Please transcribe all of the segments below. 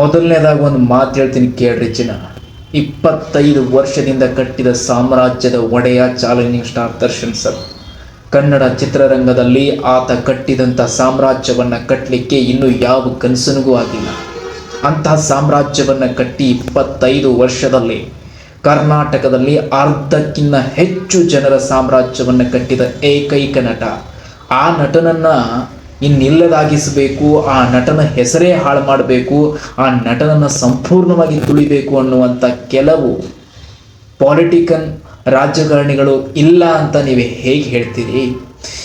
ಮೊದಲನೇದಾಗಿ ಒಂದು ಮಾತು ಹೇಳ್ತೀನಿ ಕೇಳ್ರಿ ಚಿನ್ನ. ಇಪ್ಪತ್ತೈದು ವರ್ಷದಿಂದ ಕಟ್ಟಿದ ಸಾಮ್ರಾಜ್ಯದ ಒಡೆಯ challenging star Darshan sir. Kannada ಚಿತ್ರರಂಗದಲ್ಲಿ ಆತ ಕಟ್ಟಿದಂಥ ಸಾಮ್ರಾಜ್ಯವನ್ನು ಕಟ್ಟಲಿಕ್ಕೆ ಇನ್ನೂ ಯಾವ ಕನಸನಿಗೂ ಆಗಿಲ್ಲ. ಅಂತಹ ಸಾಮ್ರಾಜ್ಯವನ್ನು ಕಟ್ಟಿ ಇಪ್ಪತ್ತೈದು ವರ್ಷದಲ್ಲಿ ಕರ್ನಾಟಕದಲ್ಲಿ ಅರ್ಧಕ್ಕಿಂತ ಹೆಚ್ಚು ಜನರ ಸಾಮ್ರಾಜ್ಯವನ್ನು ಕಟ್ಟಿದ ಏಕೈಕ ನಟ. ಆ ನಟನನ್ನು ಇನ್ನಿಲ್ಲದಾಗಿಸಬೇಕು, ಆ ನಟನ ಹೆಸರೇ ಹಾಳು ಮಾಡಬೇಕು, ಆ ನಟನನ್ನು ಸಂಪೂರ್ಣವಾಗಿ ತುಳಿಬೇಕು ಅನ್ನುವಂಥ ಕೆಲವು ಪಾಲಿಟಿಕನ್ ರಾಜಕಾರಣಿಗಳು ಇಲ್ಲ ಅಂತ ನೀವು ಹೇಗೆ ಹೇಳ್ತೀರಿ?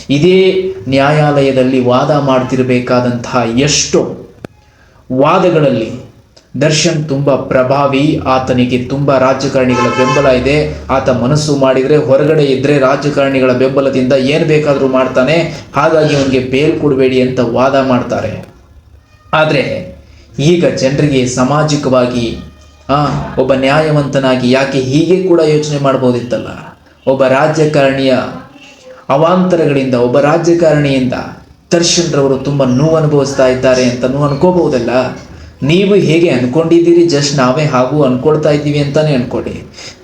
ಇದೇ ನ್ಯಾಯಾಲಯದಲ್ಲಿ ವಾದ ಮಾಡ್ತಿರಬೇಕಾದಂತಹ ಎಷ್ಟೋ ವಾದಗಳಲ್ಲಿ ದರ್ಶನ್ ತುಂಬ ಪ್ರಭಾವಿ ಆತನಿಗೆ ತುಂಬ ರಾಜಕಾರಣಿಗಳ ಬೆಂಬಲ ಇದೆ. ಆತ ಮನಸ್ಸು ಮಾಡಿದರೆ ಹೊರಗಡೆ ಇದ್ದರೆ ರಾಜಕಾರಣಿಗಳ ಬೆಂಬಲದಿಂದ ಏನು ಬೇಕಾದರೂ ಮಾಡ್ತಾನೆ. ಹಾಗಾಗಿ ಅವನಿಗೆ ಬೇಲ್ ಕೊಡಬೇಡಿ ಅಂತ ವಾದ ಮಾಡ್ತಾರೆ. ಆದರೆ ಈಗ ಜನರಿಗೆ ಸಾಮಾಜಿಕವಾಗಿ ಆ, ಒಬ್ಬ ನ್ಯಾಯವಂತನಾಗಿ ಯಾಕೆ ಹೀಗೆ ಕೂಡ ಯೋಚನೆ ಮಾಡ್ಬೋದಿತ್ತಲ್ಲ? ಒಬ್ಬ ರಾಜಕಾರಣಿಯ ಅವಾಂತರಗಳಿಂದ ಒಬ್ಬ ರಾಜಕಾರಣಿಯಿಂದ ದರ್ಶನ್ ರವರು ತುಂಬ ನೋವು ಅನುಭವಿಸ್ತಾ ಇದ್ದಾರೆ ಅಂತ ನೋವು ಅನ್ಕೋಬಹುದಲ್ಲ? ನೀವು ಹೇಗೆ ಅಂದ್ಕೊಂಡಿದ್ದೀರಿ ಜಸ್ಟ್ ನಾವೇ ಹಾಗೂ ಅಂದ್ಕೊಳ್ತಾ ಇದ್ದೀವಿ ಅಂತಾನೆ ಅಂದ್ಕೊಳ್ಳಿ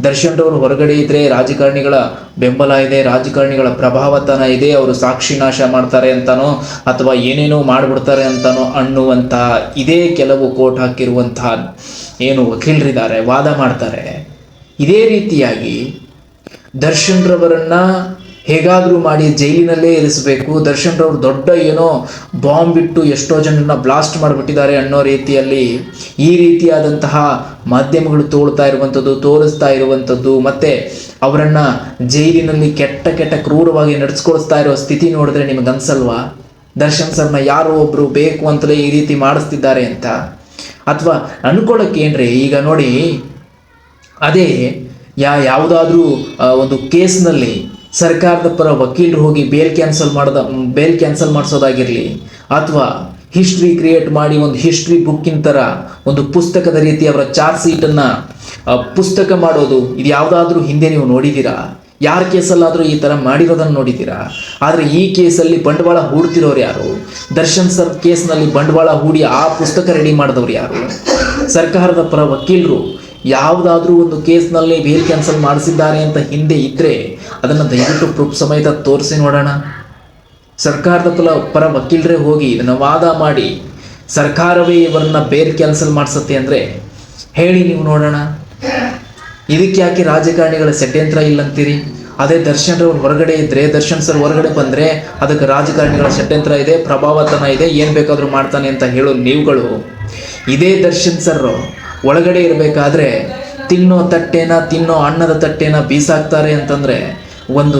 ದರ್ಶನ್ ಅವರು ಹೊರಗಡೆ ಇದ್ದರೆ ರಾಜಕಾರಣಿಗಳ ಬೆಂಬಲ ಇದೆ, ರಾಜಕಾರಣಿಗಳ ಪ್ರಭಾವತನ ಇದೆ, ಅವರು ಸಾಕ್ಷಿ ನಾಶ ಮಾಡ್ತಾರೆ ಅಂತಾನೋ ಅಥವಾ ಏನೇನೋ ಮಾಡಿಬಿಡ್ತಾರೆ ಅಂತಾನೋ ಅನ್ನುವಂತಹ ಇದೇ ಕೆಲವು ಕೋಟ್ ಹಾಕಿರುವಂತಹ ಏನು ವಕೀಲರಿದ್ದಾರೆ, ವಾದ ಮಾಡ್ತಾರೆ. ಇದೇ ರೀತಿಯಾಗಿ ದರ್ಶನ್ ರವರನ್ನ ಹೇಗಾದರೂ ಮಾಡಿ ಜೈಲಿನಲ್ಲೇ ಇರಿಸಬೇಕು. ದರ್ಶನ್ ರವರು ದೊಡ್ಡ ಏನೋ ಬಾಂಬ್ ಬಿಟ್ಟು ಎಷ್ಟೋ ಜನರನ್ನ ಬ್ಲಾಸ್ಟ್ ಮಾಡಿಬಿಟ್ಟಿದ್ದಾರೆ ಅನ್ನೋ ರೀತಿಯಲ್ಲಿ ಈ ರೀತಿಯಾದಂತಹ ಮಾಧ್ಯಮಗಳು ತೋಳ್ತಾ ಇರುವಂಥದ್ದು, ತೋರಿಸ್ತಾ ಇರುವಂಥದ್ದು, ಮತ್ತೆ ಅವರನ್ನು ಜೈಲಿನಲ್ಲಿ ಕೆಟ್ಟ ಕೆಟ್ಟ ಕ್ರೂರವಾಗಿ ನಡೆಸ್ಕೊಳಿಸ್ತಾ ಇರೋ ಸ್ಥಿತಿ ನೋಡಿದ್ರೆ ನಿಮ್ಗೆ ಅನ್ಸಲ್ವಾ? ದರ್ಶನ್ ಸರ್ನ ಯಾರೋ ಒಬ್ರು ಬೇಕು ಅಂತಲೇ ಈ ರೀತಿ ಮಾಡಿಸ್ತಿದ್ದಾರೆ ಅಂತ. ಅಥವಾ ಅನ್ಕೊಳ್ಳೋಕ್ಕೇನ್ರಿ ಈಗ ನೋಡಿ, ಅದೇ ಯಾ ಯಾವುದಾದ್ರೂ ಒಂದು ಕೇಸ್ನಲ್ಲಿ ಸರ್ಕಾರದ ಪರ ವಕೀಲರು ಹೋಗಿ ಬೇಲ್ ಕ್ಯಾನ್ಸಲ್ ಮಾಡದ ಬೇಲ್ ಕ್ಯಾನ್ಸಲ್ ಮಾಡಿಸೋದಾಗಿರಲಿ, ಅಥವಾ ಹಿಸ್ಟ್ರಿ ಕ್ರಿಯೇಟ್ ಮಾಡಿ ಒಂದು ಹಿಸ್ಟ್ರಿ ಬುಕ್ಕಿನ ಥರ ಒಂದು ಪುಸ್ತಕದ ರೀತಿ ಅವರ ಚಾರ್ಜ್ ಶೀಟನ್ನು ಪುಸ್ತಕ ಮಾಡೋದು, ಇದು ಯಾವುದಾದ್ರೂ ಹಿಂದೆ ನೀವು ನೋಡಿದ್ದೀರಾ ಯಾರ ಕೇಸಲ್ಲಾದರೂ ಈ ಥರ ಮಾಡಿರೋದನ್ನು ನೋಡಿದ್ದೀರಾ ಆದರೆ ಈ ಕೇಸಲ್ಲಿ ಬಂಡವಾಳ ಹೂಡ್ತಿರೋರು ಯಾರು? ದರ್ಶನ್ ಸರ್ ಕೇಸ್ನಲ್ಲಿ ಬಂಡವಾಳ ಹೂಡಿ ಆ ಪುಸ್ತಕ ರೆಡಿ ಮಾಡಿದವ್ರು ಯಾರು? ಸರ್ಕಾರದ ಪರ ವಕೀಲರು ಯಾವುದಾದ್ರೂ ಒಂದು ಕೇಸ್ನಲ್ಲಿ ಬೇಲ್ ಕ್ಯಾನ್ಸಲ್ ಮಾಡಿಸಿದ್ದಾರೆ ಅಂತ ಹಿಂದೆ ಇದ್ದರೆ ಅದನ್ನು ದಯವಿಟ್ಟು ಪ್ರೂಫ್ ಸಮೇತ ತೋರಿಸಿ ನೋಡೋಣ. ಸರ್ಕಾರದ ಪರ ಪರ ವಕೀಲರೇ ಹೋಗಿ ಇದನ್ನು ವಾದ ಮಾಡಿ ಸರ್ಕಾರವೇ ಇವರನ್ನ ಬೇರೆ ಕ್ಯಾನ್ಸಲ್ ಮಾಡಿಸುತ್ತೆ ಅಂದರೆ ಹೇಳಿ ನೀವು ನೋಡೋಣ. ಇದಕ್ಕೆ ಯಾಕೆ ರಾಜಕಾರಣಿಗಳ ಷಡ್ಯಂತ್ರ ಇಲ್ಲಂತೀರಿ? ಅದೇ ದರ್ಶನ್ ಅವ್ರು ಹೊರಗಡೆ ಇದ್ರೆ ದರ್ಶನ್ ಸರ್ ಹೊರಗಡೆ ಬಂದರೆ ಅದಕ್ಕೆ ರಾಜಕಾರಣಿಗಳ ಷಡ್ಯಂತ್ರ ಇದೆ, ಪ್ರಭಾವತನ ಇದೆ, ಏನು ಬೇಕಾದರೂ ಮಾಡ್ತಾನೆ ಅಂತ ಹೇಳೋ ನೀವುಗಳು. ಇದೇ ದರ್ಶನ್ ಸರ್ ಒಳಗಡೆ ಇರಬೇಕಾದ್ರೆ ತಿನ್ನೋ ತಟ್ಟೆನ, ತಿನ್ನೋ ಅನ್ನದ ತಟ್ಟೆನ ಬೀಸಾಕ್ತಾರೆ ಅಂತಂದರೆ ಒಂದು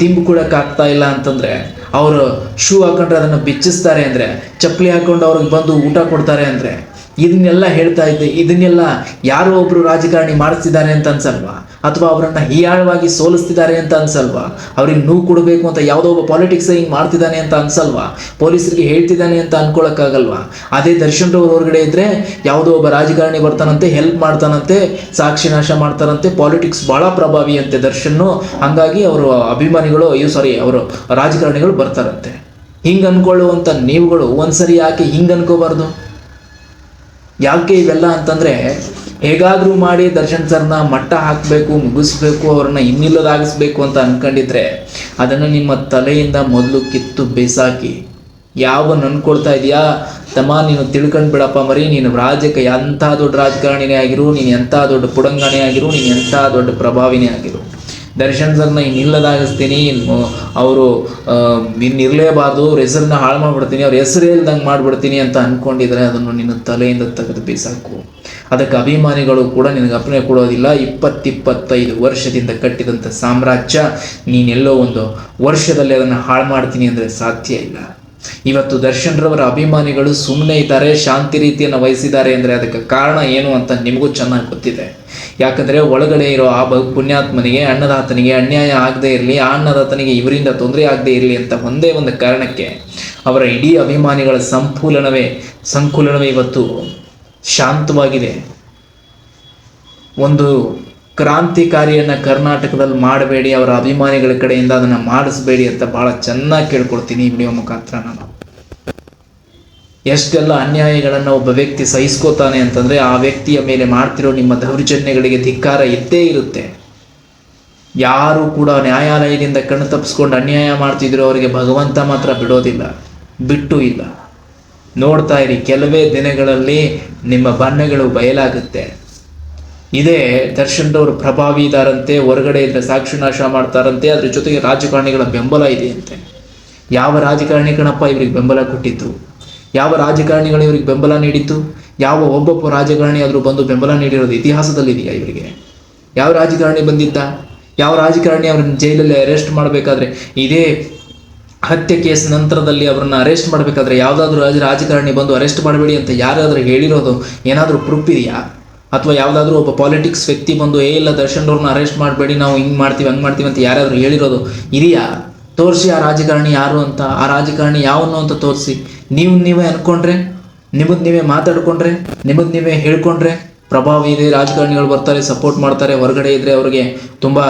ದಿಂಬು ಕೊಡೋಕ್ಕಾಗ್ತಾ ಇಲ್ಲ ಅಂತಂದರೆ ಅವರು ಶೂ ಹಾಕೊಂಡ್ರೆ ಅದನ್ನು ಬಿಚ್ಚಿಸ್ತಾರೆ ಅಂದರೆ, ಚಪ್ಪಲಿ ಹಾಕೊಂಡು ಅವ್ರಿಗೆ ಬಂದು ಊಟ ಕೊಡ್ತಾರೆ ಅಂದರೆ ಇದನ್ನೆಲ್ಲ ಹೇಳ್ತಾ ಇದ್ದೆ, ಇದನ್ನೆಲ್ಲ ಯಾರೋ ಒಬ್ರು ರಾಜಕಾರಣಿ ಮಾಡಿಸ್ತಿದ್ದಾರೆ ಅಂತ ಅನ್ಸಲ್ವಾ? ಅಥವಾ ಅವರನ್ನ ಹೀಯಾಳವಾಗಿ ಸೋಲಿಸ್ತಿದ್ದಾರೆ ಅಂತ ಅನ್ಸಲ್ವಾ? ಅವ್ರಿಗೆ ನೋವು ಕೊಡಬೇಕು ಅಂತ ಯಾವುದೋ ಒಬ್ಬ ಪಾಲಿಟಿಕ್ಸ್ ಹಿಂಗೆ ಮಾಡ್ತಿದ್ದಾನೆ ಅಂತ ಅನ್ಸಲ್ವಾ? ಪೊಲೀಸರಿಗೆ ಹೇಳ್ತಿದ್ದಾನೆ ಅಂತ ಅನ್ಕೊಳಕ್ಕಾಗಲ್ವಾ? ಅದೇ ದರ್ಶನ್ ರವ್ರು ಹೊರಗಡೆ ಇದ್ರೆ ಯಾವುದೋ ಒಬ್ಬ ರಾಜಕಾರಣಿ ಬರ್ತಾನಂತೆ ಹೆಲ್ಪ್ ಮಾಡ್ತಾನಂತೆ, ಸಾಕ್ಷಿ ನಾಶ ಮಾಡ್ತಾನಂತೆ ಪಾಲಿಟಿಕ್ಸ್ ಭಾಳ ಪ್ರಭಾವಿ ಅಂತೆ ದರ್ಶನ್ನು. ಹಂಗಾಗಿ ಅವರು ಅಭಿಮಾನಿಗಳು, ಅಯ್ಯೋ ಸಾರಿ ಅವರು ರಾಜಕಾರಣಿಗಳು ಬರ್ತಾರಂತೆ. ಹಿಂಗೆ ಅನ್ಕೊಳ್ಳುವಂಥ ನೀವುಗಳು ಒಂದ್ಸರಿ ಯಾಕೆ ಹಿಂಗೆ ಅನ್ಕೋಬಾರ್ದು? ಯಾಕೆ ಇವೆಲ್ಲ ಅಂತಂದರೆ ಹೇಗಾದರೂ ಮಾಡಿ ದರ್ಶನ್ ಸರ್ನ ಮಟ್ಟ ಹಾಕಬೇಕು, ಮುಗಿಸ್ಬೇಕು, ಅವ್ರನ್ನ ಇನ್ನಿಲ್ಲದಾಗಿಸ್ಬೇಕು ಅಂತ ಅನ್ಕೊಂಡಿದ್ರೆ ಅದನ್ನು ನಿಮ್ಮ ತಲೆಯಿಂದ ಮೊದಲು ಕಿತ್ತು ಬೇಸಾಕಿ. ಯಾವ ನನ್ಕೊಳ್ತಾ ಇದೆಯಾ? ತಮ್ಮ, ನೀನು ತಿಳ್ಕೊಂಡು ಬಿಡಪ್ಪ ಮರಿ, ನೀನು ರಾಜ್ಯಕ್ಕೆ ಎಂಥ ದೊಡ್ಡ ರಾಜಕಾರಣಿನೇ ಆಗಿರು, ನೀನು ಎಂಥ ದೊಡ್ಡ ಪುಡಂಗಣೆ ಆಗಿರು, ನೀನು ಎಂಥ ದೊಡ್ಡ ಪ್ರಭಾವಿನೇ ಆಗಿರು. ದರ್ಶನ್ ಸರ್ನ ಇನ್ನಿಲ್ಲದಾಗಿಸ್ತೀನಿ ಅವರು ಇನ್ನಿರಲೇಬಾರ್ದು ಅವ್ರ ಹೆಸರನ್ನ ಹಾಳು ಮಾಡಿಬಿಡ್ತೀನಿ, ಅವ್ರ ಹೆಸರು ಇಲ್ದಂಗೆ ಮಾಡಿಬಿಡ್ತೀನಿ ಅಂತ ಅನ್ಕೊಂಡಿದ್ರೆ ಅದನ್ನು ನಿನ್ನ ತಲೆಯಿಂದ ತೆಗೆದು ಬೀಸಾಕು. ಅದಕ್ಕೆ ಅಭಿಮಾನಿಗಳು ಕೂಡ ನಿನಗೆ ಅಪ್ಪಣೆ ಕೊಡೋದಿಲ್ಲ. ಇಪ್ಪತ್ತಿಪ್ಪತ್ತೈದು ವರ್ಷದಿಂದ ಕಟ್ಟಿದಂಥ ಸಾಮ್ರಾಜ್ಯ ನೀನೆಲ್ಲೋ ಒಂದು ವರ್ಷದಲ್ಲಿ ಅದನ್ನು ಹಾಳು ಮಾಡ್ತೀನಿ ಅಂದರೆ ಸಾಧ್ಯ ಇಲ್ಲ. ಇವತ್ತು ದರ್ಶನ್ ರವರ ಅಭಿಮಾನಿಗಳು ಸುಮ್ಮನೆ ಇದ್ದಾರೆ, ಶಾಂತಿ ರೀತಿಯನ್ನು ವಹಿಸಿದ್ದಾರೆ ಅಂದರೆ ಅದಕ್ಕೆ ಕಾರಣ ಏನು ಅಂತ ನಿಮಗೂ ಚೆನ್ನಾಗಿ ಗೊತ್ತಿದೆ. ಯಾಕಂದರೆ ಒಳಗಡೆ ಇರೋ ಆ ಪುಣ್ಯಾತ್ಮನಿಗೆ, ಅನ್ನದಾತನಿಗೆ ಅನ್ಯಾಯ ಆಗದೇ ಇರಲಿ, ಆ ಅನ್ನದಾತನಿಗೆ ಇವರಿಂದ ತೊಂದರೆ ಆಗದೇ ಇರಲಿ ಅಂತ ಒಂದೇ ಒಂದು ಕಾರಣಕ್ಕೆ ಅವರ ಇಡೀ ಅಭಿಮಾನಿಗಳ ಸಂಪೂಲನವೇ, ಸಂಕುಲನವೇ ಇವತ್ತು ಶಾಂತವಾಗಿದೆ. ಒಂದು ಕ್ರಾಂತಿಕಾರಿಯನ್ನು ಕರ್ನಾಟಕದಲ್ಲಿ ಮಾಡಬೇಡಿ, ಅವರ ಅಭಿಮಾನಿಗಳ ಕಡೆಯಿಂದ ಅದನ್ನು ಮಾಡಿಸ್ಬೇಡಿ ಅಂತ ಭಾಳ ಚೆನ್ನಾಗಿ ಕೇಳ್ಕೊಡ್ತೀನಿ ಈ ವಿಡಿಯೋ ಮುಖಾಂತರ ನಾನು. ಎಷ್ಟೆಲ್ಲ ಅನ್ಯಾಯಗಳನ್ನು ಒಬ್ಬ ವ್ಯಕ್ತಿ ಸಹಿಸ್ಕೋತಾನೆ ಅಂತಂದರೆ ಆ ವ್ಯಕ್ತಿಯ ಮೇಲೆ ಮಾಡ್ತಿರೋ ನಿಮ್ಮ ದೌರ್ಜನ್ಯಗಳಿಗೆ ಧಿಕ್ಕಾರ ಇದ್ದೇ ಇರುತ್ತೆ. ಯಾರು ಕೂಡ ನ್ಯಾಯಾಲಯದಿಂದ ಕಣ್ಣು ತಪ್ಪಿಸ್ಕೊಂಡು ಅನ್ಯಾಯ ಮಾಡ್ತಿದ್ರು ಅವರಿಗೆ ಭಗವಂತ ಮಾತ್ರ ಬಿಡೋದಿಲ್ಲ, ಬಿಟ್ಟು ಇಲ್ಲ. ನೋಡ್ತಾ ಇರಿ, ಕೆಲವೇ ದಿನಗಳಲ್ಲಿ ನಿಮ್ಮ ಬಣ್ಣಗಳು ಬಯಲಾಗುತ್ತೆ. ಇದೇ ದರ್ಶನ್ರವರು ಪ್ರಭಾವಿ ಇದಾರಂತೆ, ಹೊರಗಡೆ ಇದ್ರೆ ಸಾಕ್ಷಿ ನಾಶ ಮಾಡ್ತಾರಂತೆ, ಅದ್ರ ಜೊತೆಗೆ ರಾಜಕಾರಣಿಗಳ ಬೆಂಬಲ ಇದೆಯಂತೆ. ಯಾವ ರಾಜಕಾರಣಿ ಕಣಪ್ಪ ಇವ್ರಿಗೆ ಬೆಂಬಲ ಕೊಟ್ಟಿದ್ದು? ಯಾವ ರಾಜಕಾರಣಿಗಳು ಇವ್ರಿಗೆ ಬೆಂಬಲ ನೀಡಿತ್ತು ಯಾವ ಒಬ್ಬೊಬ್ಬ ರಾಜಕಾರಣಿ ಆದರೂ ಬಂದು ಬೆಂಬಲ ನೀಡಿರೋದು ಇತಿಹಾಸದಲ್ಲಿದೆಯಾ ಇವರಿಗೆ? ಯಾವ ರಾಜಕಾರಣಿ ಬಂದಿದ್ದ? ಯಾವ ರಾಜಕಾರಣಿ ಅವ್ರನ್ನ ಜೈಲಲ್ಲಿ ಅರೆಸ್ಟ್ ಮಾಡಬೇಕಾದ್ರೆ, ಇದೇ ಹತ್ಯೆ ಕೇಸ್ ನಂತರದಲ್ಲಿ ಅವರನ್ನ ಅರೆಸ್ಟ್ ಮಾಡಬೇಕಾದ್ರೆ ಯಾವುದಾದ್ರೂ ರಾಜ, ರಾಜಕಾರಣಿ ಬಂದು ಅರೆಸ್ಟ್ ಮಾಡಬೇಡಿ ಅಂತ ಯಾರಾದರೂ ಹೇಳಿರೋದು ಏನಾದರೂ ಪ್ರೂಫ್ ಇದೆಯಾ? ಅಥವಾ ಯಾವುದಾದ್ರೂ ಒಬ್ಬ ಪಾಲಿಟಿಕ್ಸ್ ವ್ಯಕ್ತಿ ಬಂದು, ಏ, ಇಲ್ಲ ದರ್ಶನ್ ಅವ್ರನ್ನ ಅರೆಸ್ಟ್ ಮಾಡಬೇಡಿ, ನಾವು ಹಿಂಗೆ ಮಾಡ್ತೀವಿ, ಹಂಗೆ ಮಾಡ್ತೀವಿ ಅಂತ ಯಾರಾದರೂ ಹೇಳಿರೋದು ಇದೆಯಾ? ತೋರಿಸಿ ಆ ರಾಜಕಾರಣಿ ಯಾರು ಅಂತ, ಆ ರಾಜಕಾರಣಿ ಯಾವನು ಅಂತ ತೋರಿಸಿ. ನೀವು ನೀವೇ ಅನ್ಕೊಂಡ್ರೆ, ನಿಮಗೆ ನೀವೇ ಮಾತಾಡ್ಕೊಂಡ್ರೆ, ನಿಮಗೆ ನೀವೇ ಹೇಳ್ಕೊಂಡ್ರೆ ಪ್ರಭಾವ ಇದೆ, ರಾಜಕಾರಣಿಗಳು ಬರ್ತಾರೆ ಸಪೋರ್ಟ್ ಮಾಡ್ತಾರೆ, ಹೊರಗಡೆ ಇದ್ದರೆ ಅವರಿಗೆ ತುಂಬ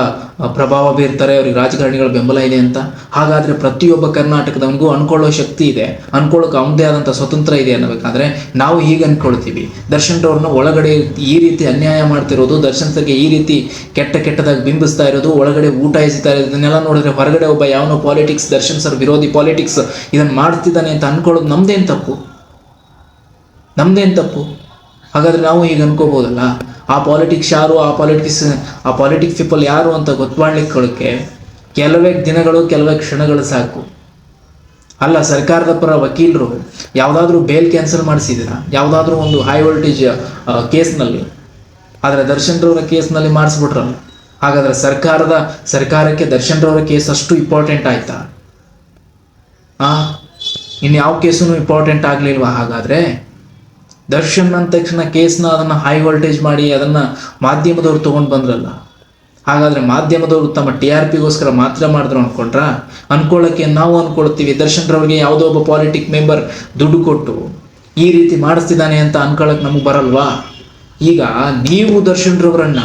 ಪ್ರಭಾವ ಬೀರ್ತಾರೆ, ಅವ್ರಿಗೆ ರಾಜಕಾರಣಿಗಳ ಬೆಂಬಲ ಇದೆ ಅಂತ. ಹಾಗಾದರೆ ಪ್ರತಿಯೊಬ್ಬ ಕರ್ನಾಟಕದವನಿಗೂ ಅನ್ಕೊಳ್ಳೋ ಶಕ್ತಿ ಇದೆ. ಅನ್ಕೊಳ್ಳೋಕೆ ಅವನದೇ ಆದಂಥ ಸ್ವತಂತ್ರ ಇದೆ ಅನ್ನಬೇಕಾದ್ರೆ ನಾವು ಹೀಗೆ ಅನ್ಕೊಳ್ತೀವಿ. ದರ್ಶನ್ ಅವ್ರನ್ನ ಒಳಗಡೆ ಈ ರೀತಿ ಅನ್ಯಾಯ ಮಾಡ್ತಿರೋದು, ದರ್ಶನ್ ಸರ್ಗೆ ಈ ರೀತಿ ಕೆಟ್ಟ ಕೆಟ್ಟದಾಗಿ ಬಿಂಬಿಸ್ತಾ ಇರೋದು, ಒಳಗಡೆ ಊಟ ಎಸಿತಾ ಇರೋದು, ಇದನ್ನೆಲ್ಲ ನೋಡಿದ್ರೆ ಹೊರಗಡೆ ಒಬ್ಬ ಯಾವನೋ ಪಾಲಿಟಿಕ್ಸ್ ದರ್ಶನ್ ಸರ್ ವಿರೋಧಿ ಪಾಲಿಟಿಕ್ಸ್ ಇದನ್ನು ಮಾಡ್ತಿದ್ದಾನೆ ಅಂತ ಅನ್ಕೊಳ್ಳೋದು ನಮ್ದೇನು ತಪ್ಪು? ನಮ್ದೇನು ತಪ್ಪು? ಹಾಗಾದ್ರೆ ನಾವು ಈಗ ಅನ್ಕೋಬೋದಲ್ಲ? ಆ ಪಾಲಿಟಿಕ್ಸ್ ಯಾರು, ಆ ಪಾಲಿಟಿಕ್ಸ್ ಆ ಪಾಲಿಟಿಕ್ಸ್ ಪೀಪಲ್ ಯಾರು ಅಂತ ಗೊತ್ತಾಡ್ಲಿಕ್ಕೆ ಕೆಲವೇ ದಿನಗಳು, ಕೆಲವೇ ಕ್ಷಣಗಳು ಸಾಕು. ಅಲ್ಲ, ಸರ್ಕಾರದ ಪರ ವಕೀಲರು ಯಾವುದಾದ್ರೂ ಬೇಲ್ ಕ್ಯಾನ್ಸಲ್ ಮಾಡಿಸಿದ್ದೀರಾ? ಯಾವುದಾದ್ರೂ ಒಂದು ಹೈ ವೋಲ್ಟೇಜ್ ಕೇಸ್ನಲ್ಲಿ. ಆದರೆ ದರ್ಶನ್ ರವರ ಕೇಸ್ನಲ್ಲಿ ಮಾಡಿಸ್ಬಿಟ್ರಲ್ಲ. ಹಾಗಾದ್ರೆ ಸರ್ಕಾರದ, ಸರ್ಕಾರಕ್ಕೆ ದರ್ಶನ್ ರವರ ಕೇಸ್ ಅಷ್ಟು ಇಂಪಾರ್ಟೆಂಟ್ ಆಯ್ತಾ? ಆ? ಇನ್ಯಾವ ಯಾವ ಕೇಸೂ ಇಂಪಾರ್ಟೆಂಟ್ ಆಗಲಿಲ್ವಾ ಹಾಗಾದರೆ? ದರ್ಶನ್ ಅಂದ ತಕ್ಷಣ ಕೇಸ್ನ ಅದನ್ನು ಹೈ ವೋಲ್ಟೇಜ್ ಮಾಡಿ ಅದನ್ನು ಮಾಧ್ಯಮದವ್ರು ತೊಗೊಂಡು ಬಂದ್ರಲ್ಲ. ಹಾಗಾದರೆ ಮಾಧ್ಯಮದವರು ತಮ್ಮ ಟಿ ಆರ್ ಪಿಗೋಸ್ಕರ ಮಾತ್ರ ಮಾಡಿದ್ರು ಅನ್ಕೊಂಡ್ರ? ಅನ್ಕೊಳ್ಳಕ್ಕೆ ನಾವು ಅನ್ಕೊಳ್ತೀವಿ. ದರ್ಶನ್ ರವರಿಗೆ ಯಾವುದೋ ಒಬ್ಬ ಪಾಲಿಟಿಕ್ ಮೆಂಬರ್ ದುಡ್ಡು ಕೊಟ್ಟು ಈ ರೀತಿ ಮಾಡಿಸ್ತಿದ್ದಾನೆ ಅಂತ ಅನ್ಕೊಳ್ಳೋಕೆ ನಮಗೆ ಬರಲ್ವಾ? ಈಗ ನೀವು ದರ್ಶನ್ ರವರನ್ನ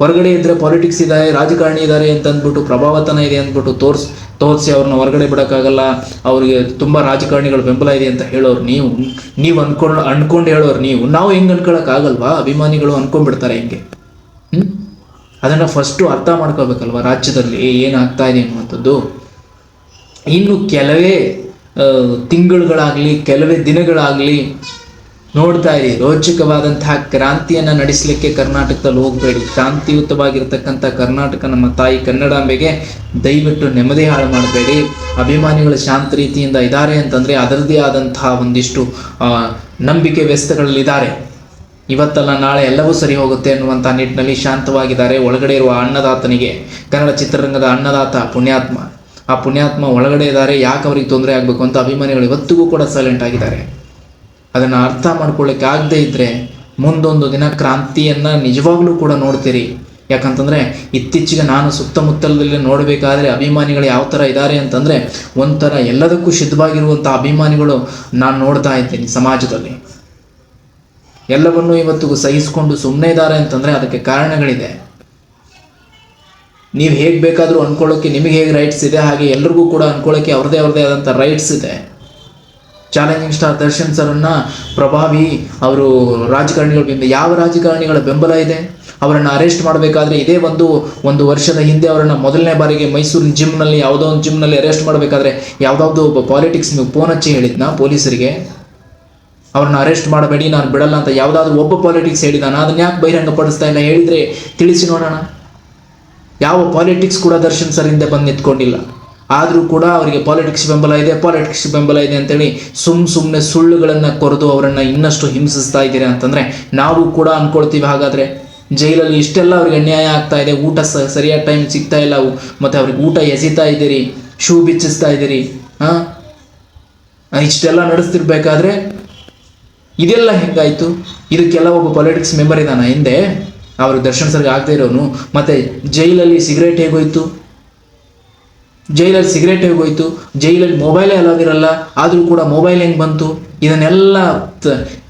ಹೊರಗಡೆ ಇದ್ರೆ ಪಾಲಿಟಿಕ್ಸ್ ಇದ್ದಾರೆ ರಾಜಕಾರಣಿ ಇದ್ದಾರೆ ಅಂತ ಅಂದ್ಬಿಟ್ಟು ಪ್ರಭಾವತನ ಇದೆ ಅಂದ್ಬಿಟ್ಟು ತೋರ್ಸ್, ತೋರಿಸಿ ಅವ್ರನ್ನ ಹೊರಗಡೆ ಬಿಡೋಕ್ಕಾಗಲ್ಲ, ಅವರಿಗೆ ತುಂಬ ರಾಜಕಾರಣಿಗಳ ಬೆಂಬಲ ಇದೆ ಅಂತ ಹೇಳೋರು ನೀವು. ನೀವು ಅನ್ಕೊಂಡು ಅನ್ಕೊಂಡು ಹೇಳೋರು ನೀವು. ನಾವು ಹೆಂಗೆ ಅನ್ಕೊಳಕ್ಕಾಗಲ್ವಾ? ಅಭಿಮಾನಿಗಳು ಅನ್ಕೊಂಡ್ಬಿಡ್ತಾರೆ ಹೆಂಗೆ? ಹ್ಞೂ ಅದನ್ನು ಫಸ್ಟು ಅರ್ಥ ಮಾಡ್ಕೋಬೇಕಲ್ವ ರಾಜ್ಯದಲ್ಲಿ? ಏನಾಗ್ತಾ ಇದೆ ಅನ್ನುವಂಥದ್ದು? ಇನ್ನು ಕೆಲವೇ ತಿಂಗಳುಗಳಾಗಲಿ, ಕೆಲವೇ ದಿನಗಳಾಗಲಿ ನೋಡ್ತಾ ಇರಿ, ರೋಚಕವಾದಂತಹ ಕ್ರಾಂತಿಯನ್ನು ನಡೆಸಲಿಕ್ಕೆ ಕರ್ನಾಟಕದಲ್ಲಿ ಹೋಗಬೇಡಿ. ಕ್ರಾಂತಿಯುತವಾಗಿರ್ತಕ್ಕಂಥ ಕರ್ನಾಟಕ ನಮ್ಮ ತಾಯಿ ಕನ್ನಡಾಂಬೆಗೆ ದಯವಿಟ್ಟು ನೆಮ್ಮದಿ ಹಾಳು ಮಾಡಬೇಡಿ. ಅಭಿಮಾನಿಗಳು ಶಾಂತ ರೀತಿಯಿಂದ ಇದ್ದಾರೆ ಅಂತಂದರೆ ಅದರದೇ ಆದಂತಹ ಒಂದಿಷ್ಟು ನಂಬಿಕೆ ವ್ಯಸ್ತಗಳಲ್ಲಿದ್ದಾರೆ. ಇವತ್ತಲ್ಲ ನಾಳೆ ಎಲ್ಲವೂ ಸರಿ ಹೋಗುತ್ತೆ ಅನ್ನುವಂಥ ನಿಟ್ಟಿನಲ್ಲಿ ಶಾಂತವಾಗಿದ್ದಾರೆ ಒಳಗಡೆ ಇರುವ ಅನ್ನದಾತನಿಗೆ. ಕನ್ನಡ ಚಿತ್ರರಂಗದ ಅನ್ನದಾತ ಪುಣ್ಯಾತ್ಮ. ಆ ಪುಣ್ಯಾತ್ಮ ಒಳಗಡೆ ಇದ್ದಾರೆ, ಯಾಕೆ ಅವ್ರಿಗೆ ತೊಂದರೆ ಆಗಬೇಕು ಅಂತ ಅಭಿಮಾನಿಗಳು ಇವತ್ತಿಗೂ ಕೂಡ ಸೈಲೆಂಟ್ ಆಗಿದ್ದಾರೆ. ಅದನ್ನು ಅರ್ಥ ಮಾಡ್ಕೊಳ್ಳಿಕ್ಕೆ ಆಗದೇ ಇದ್ದರೆ ಮುಂದೊಂದು ದಿನ ಕ್ರಾಂತಿಯನ್ನು ನಿಜವಾಗ್ಲೂ ಕೂಡ ನೋಡ್ತೀರಿ. ಯಾಕಂತಂದರೆ ಇತ್ತೀಚೆಗೆ ನಾನು ಸುತ್ತಮುತ್ತಲದಲ್ಲಿ ನೋಡಬೇಕಾದ್ರೆ ಅಭಿಮಾನಿಗಳು ಯಾವ ಥರ ಇದ್ದಾರೆ ಅಂತಂದರೆ ಒಂಥರ ಎಲ್ಲದಕ್ಕೂ ಶುದ್ಧವಾಗಿರುವಂಥ ಅಭಿಮಾನಿಗಳು ನಾನು ನೋಡ್ತಾ ಇದ್ದೀನಿ ಸಮಾಜದಲ್ಲಿ. ಎಲ್ಲವನ್ನೂ ಇವತ್ತಿಗೂ ಸಹಿಸಿಕೊಂಡು ಸುಮ್ಮನೆ ಇದ್ದಾರೆ ಅಂತಂದರೆ ಅದಕ್ಕೆ ಕಾರಣಗಳಿದೆ. ನೀವು ಹೇಗೆ ಬೇಕಾದರೂ ಅನ್ಕೊಳ್ಳೋಕ್ಕೆ ನಿಮಗೆ ಹೇಗೆ ರೈಟ್ಸ್ ಇದೆ, ಹಾಗೆ ಎಲ್ರಿಗೂ ಕೂಡ ಅನ್ಕೊಳ್ಳೋಕ್ಕೆ ಅವ್ರದ್ದೇ ಅವ್ರದ್ದೇ ಆದಂಥ ರೈಟ್ಸ್ ಇದೆ. ಚಾಲೆಂಜಿಂಗ್ ಸ್ಟಾರ್ ದರ್ಶನ್ ಸರ್ನ ಪ್ರಭಾವಿ ಅವರು ರಾಜಕಾರಣಿಗಳ ಯಾವ ರಾಜಕಾರಣಿಗಳ ಬೆಂಬಲ ಇದೆ? ಅವರನ್ನು ಅರೆಸ್ಟ್ ಮಾಡಬೇಕಾದ್ರೆ ಇದೇ ಒಂದು ಒಂದು ವರ್ಷದ ಹಿಂದೆ ಅವರನ್ನು ಮೊದಲನೇ ಬಾರಿಗೆ ಮೈಸೂರಿನ ಜಿಮ್ನಲ್ಲಿ ಯಾವುದೋ ಒಂದು ಜಿಮ್ನಲ್ಲಿ ಅರೆಸ್ಟ್ ಮಾಡಬೇಕಾದ್ರೆ ಯಾವುದಾವ್ದೋ ಒಬ್ಬ ಪಾಲಿಟಿಕ್ಸ್ ನೀವು ಫೋನ್ ಹಚ್ಚಿ ಹೇಳಿದ್ನಾ ಪೊಲೀಸರಿಗೆ? ಅವ್ರನ್ನ ಅರೆಸ್ಟ್ ಮಾಡಬೇಡಿ, ನಾನು ಬಿಡಲ್ಲ ಅಂತ ಯಾವುದಾದ್ರು ಒಬ್ಬ ಪಾಲಿಟಿಕ್ಸ್ ಹೇಳಿದಾನ ಅದನ್ನ ಯಾಕೆ ಬಹಿರಂಗಪಡಿಸ್ತಾ ಇಲ್ಲ? ಹೇಳಿದರೆ ತಿಳಿಸಿ ನೋಡೋಣ. ಯಾವ ಪಾಲಿಟಿಕ್ಸ್ ಕೂಡ ದರ್ಶನ್ ಸರ್ ಹಿಂದೆ ಬಂದು ನಿಂತ್ಕೊಂಡಿಲ್ಲ. ಆದರೂ ಕೂಡ ಅವರಿಗೆ ಪಾಲಿಟಿಕ್ಸ್ ಬೆಂಬಲ ಇದೆ ಪಾಲಿಟಿಕ್ಸ್ ಬೆಂಬಲ ಇದೆ ಅಂತೇಳಿ ಸುಮ್ ಸುಮ್ಮನೆ ಸುಳ್ಳುಗಳನ್ನು ಕೊರೆದು ಅವರನ್ನು ಇನ್ನಷ್ಟು ಹಿಂಸಿಸ್ತಾ ಇದ್ದೀರಿ ಅಂತಂದರೆ ನಾವು ಕೂಡ ಅಂದ್ಕೊಳ್ತೀವಿ ಹಾಗಾದರೆ ಜೈಲಲ್ಲಿ ಇಷ್ಟೆಲ್ಲ ಅವ್ರಿಗೆ ಅನ್ಯಾಯ ಆಗ್ತಾ ಇದೆ, ಊಟ ಸ, ಸರಿಯಾದ ಟೈಮ್ ಸಿಗ್ತಾ ಇಲ್ಲ ಅವು ಮತ್ತು ಅವ್ರಿಗೆ ಊಟ ಎಸಿತಾ ಇದ್ದೀರಿ, ಶೂ ಬಿಚ್ಚಿಸ್ತಾ ಇದ್ದೀರಿ ಹಾಂ ಇಷ್ಟೆಲ್ಲ ನಡೆಸ್ತಿರ್ಬೇಕಾದ್ರೆ ಇದೆಲ್ಲ ಹೆಂಗಾಯಿತು? ಇದಕ್ಕೆಲ್ಲ ಒಬ್ಬ ಪಾಲಿಟಿಕ್ಸ್ ಮೆಂಬರ್ ಇದ್ದಾನ ಹಿಂದೆ, ಅವರು ದರ್ಶನ್ ಸರ್ಗೆ ಆಗದೆ ಇರೋನು, ಮತ್ತು ಜೈಲಲ್ಲಿ ಸಿಗರೇಟ್ ಹೇಗೋಯ್ತು? ಜೈಲಲ್ಲಿ ಸಿಗರೇಟ್ ಹೋಯ್ತು ಜೈಲಲ್ಲಿ ಮೊಬೈಲೇ ಅಲೋಗಿರಲ್ಲ ಆದರೂ ಕೂಡ ಮೊಬೈಲ್ ಹೆಂಗೆ ಬಂತು? ಇದನ್ನೆಲ್ಲ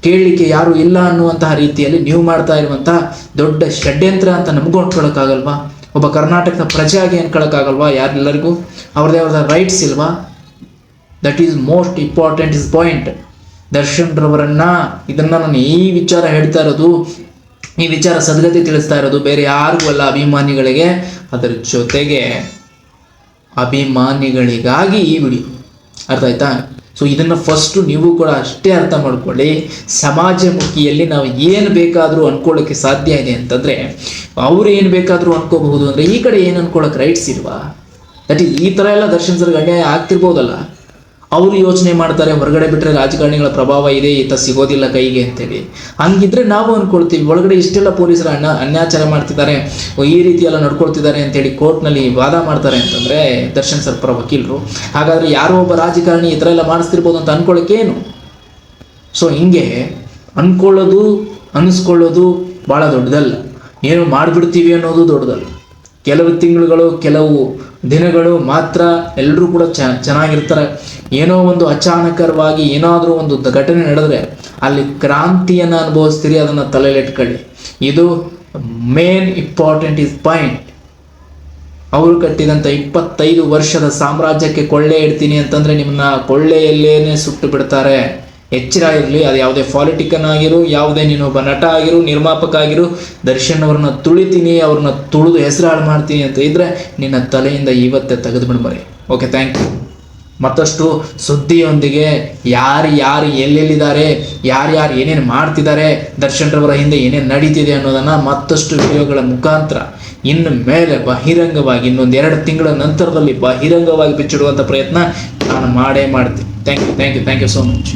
ಕೇಳಲಿಕ್ಕೆ ಯಾರು ಇಲ್ಲ ಅನ್ನುವಂತಹ ರೀತಿಯಲ್ಲಿ ನೀವು ಮಾಡ್ತಾ ಇರುವಂತಹ ದೊಡ್ಡ ಷಡ್ಯಂತ್ರ ಅಂತ ನಮಗೂ ಅನ್ಕೊಳಕ್ಕಾಗಲ್ವಾ? ಒಬ್ಬ ಕರ್ನಾಟಕದ ಪ್ರಜೆಯಾಗಿ ಅನ್ಕೊಳಕ್ಕಾಗಲ್ವಾ ಯಾರೆಲ್ಲರಿಗೂ? ಅವ್ರದ್ದೇ ಅವ್ರದ್ದು ರೈಟ್ಸ್ ಇಲ್ವಾ? That is most important is point Darshan ರವರನ್ನ, ಇದನ್ನ ನಾನು ಈ ವಿಚಾರ ಹೇಳ್ತಾ ಇರೋದು, ಈ ವಿಚಾರ ಸದ್ಗತಿ ತಿಳಿಸ್ತಾ ಇರೋದು, ಬೇರೆ ಯಾರಿಗೂ ಅಲ್ಲ ಅಭಿಮಾನಿಗಳಿಗೆ. ಅದರ ಜೊತೆಗೆ ಅಭಿಮಾನಿಗಳಿಗಾಗಿ ಈ ವಿಡಿಯೋ. ಅರ್ಥ ಆಯ್ತಾ? ಸೊ ಇದನ್ನು ಫಸ್ಟು ನೀವು ಕೂಡ ಅಷ್ಟೇ ಅರ್ಥ ಮಾಡ್ಕೊಳ್ಳಿ. ಸಮಾಜಮುಖಿಯಲ್ಲಿ ನಾವು ಏನು ಬೇಕಾದರೂ ಅನ್ಕೊಳ್ಳೋಕೆ ಸಾಧ್ಯ ಇದೆ ಅಂತಂದರೆ, ಅವರು ಏನು ಬೇಕಾದರೂ ಅನ್ಕೋಬಹುದು ಅಂದರೆ ಈ ಕಡೆ ಏನು ಅನ್ಕೊಳ್ಳೋಕೆ ರೈಟ್ಸ್ ಇಲ್ವಾ? ದಟ್ ಈ ಥರ ಎಲ್ಲ ದರ್ಶನ್ ಸರ್ಗೆ ಅನ್ಯಾಯ ಆಗ್ತಿರ್ಬೋದಲ್ಲ. ಅವರು ಯೋಚನೆ ಮಾಡ್ತಾರೆ, ಹೊರಗಡೆ ಬಿಟ್ಟರೆ ರಾಜಕಾರಣಿಗಳ ಪ್ರಭಾವ ಇದೆ, ಈತ ಸಿಗೋದಿಲ್ಲ ಕೈಗೆ ಅಂತೇಳಿ. ಹಂಗಿದ್ರೆ ನಾವು ಅನ್ಕೊಳ್ತೀವಿ, ಒಳಗಡೆ ಇಷ್ಟೆಲ್ಲ ಪೊಲೀಸರು ಅನ್ನ, ಅನ್ಯಾಚಾರ ಮಾಡ್ತಿದ್ದಾರೆ ಈ ರೀತಿ ಎಲ್ಲ ನಡ್ಕೊಳ್ತಿದ್ದಾರೆ ಅಂತೇಳಿ ಕೋರ್ಟ್ನಲ್ಲಿ ವಾದ ಮಾಡ್ತಾರೆ ಅಂತಂದರೆ ದರ್ಶನ್ ಸರ್ಪರ ವಕೀಲರು. ಹಾಗಾದರೆ ಯಾರೋ ಒಬ್ಬ ರಾಜಕಾರಣಿ ಈ ಥರ ಎಲ್ಲ ಮಾಡಿಸ್ತಿರ್ಬೋದು ಅಂತ ಅನ್ಕೊಳ್ಳೋಕ್ಕೇನು ಸೊ ಹಿಂಗೆ ಅನ್ಕೊಳ್ಳೋದು, ಅನಿಸ್ಕೊಳ್ಳೋದು ಭಾಳ ದೊಡ್ಡದಲ್ಲ. ಏನು ಮಾಡಿಬಿಡ್ತೀವಿ ಅನ್ನೋದು ದೊಡ್ಡದಲ್ಲ. ಕೆಲವು ತಿಂಗಳುಗಳು, ಕೆಲವು ದಿನಗಳು ಮಾತ್ರ ಎಲ್ಲರೂ ಕೂಡ ಚ, ಚೆನ್ನಾಗಿರ್ತಾರೆ. ಏನೋ ಒಂದು ಅಚಾನಕರವಾಗಿ ಏನಾದರೂ ಒಂದು ಘಟನೆ ನಡೆದ್ರೆ ಅಲ್ಲಿ ಕ್ರಾಂತಿಯನ್ನು ಅನುಭವಿಸ್ತೀರಿ, ಅದನ್ನು ತಲೆಯಲ್ಲಿಟ್ಕೊಳ್ಳಿ ಇದು ಮೇನ್ ಇಂಪಾರ್ಟೆಂಟ್ ಇಸ್ ಪಾಯಿಂಟ್. ಅವರು ಕಟ್ಟಿದಂಥ ಇಪ್ಪತ್ತೈದು ವರ್ಷದ ಸಾಮ್ರಾಜ್ಯಕ್ಕೆ ಕೊಳ್ಳೆ ಇಡ್ತೀನಿ ಅಂತಂದರೆ ನಿಮ್ಮನ್ನ ಕೊಳ್ಳೆಯಲ್ಲೇನೆ ಸುಟ್ಟು ಬಿಡ್ತಾರೆ. ಎಚ್ಚರ ಇರಲಿ, ಅದು ಯಾವುದೇ ಪಾಲಿಟಿಕನ್ ಆಗಿರು ಯಾವುದೇ ನೀನೊಬ್ಬ ನಟ ಆಗಿರು ನಿರ್ಮಾಪಕ ಆಗಿರು ದರ್ಶನ್ ಅವ್ರನ್ನ ತುಳಿತೀನಿ, ಅವ್ರನ್ನ ತುಳಿದು ಹೆಸರು ಹಾಳು ಮಾಡ್ತೀನಿ ಅಂತ ಇದ್ರೆ ನಿನ್ನ ತಲೆಯಿಂದ ಇವತ್ತೇ ತೆಗೆದು ಬಿಡ್ಬರಿ ಓಕೆ ಥ್ಯಾಂಕ್ ಯು ಮತ್ತಷ್ಟು ಸುದ್ದಿಯೊಂದಿಗೆ ಯಾರು ಯಾರು ಎಲ್ಲೆಲ್ಲಿದ್ದಾರೆ ಯಾರ್ಯಾರು ಏನೇನು ಮಾಡ್ತಿದ್ದಾರೆ ದರ್ಶನ್ ರವರ ಹಿಂದೆ ಏನೇನು ನಡೀತಿದೆ ಅನ್ನೋದನ್ನು ಮತ್ತಷ್ಟು ವಿಡಿಯೋಗಳ ಮುಖಾಂತರ ಇನ್ನು ಮೇಲೆ ಬಹಿರಂಗವಾಗಿ, ಇನ್ನೊಂದು ಎರಡು ತಿಂಗಳ ನಂತರದಲ್ಲಿ ಬಹಿರಂಗವಾಗಿ ಬಿಚ್ಚಿಡುವಂಥ ಪ್ರಯತ್ನ ನಾನು ಮಾಡೇ ಮಾಡ್ತೀನಿ. Thank you thank you thank you so much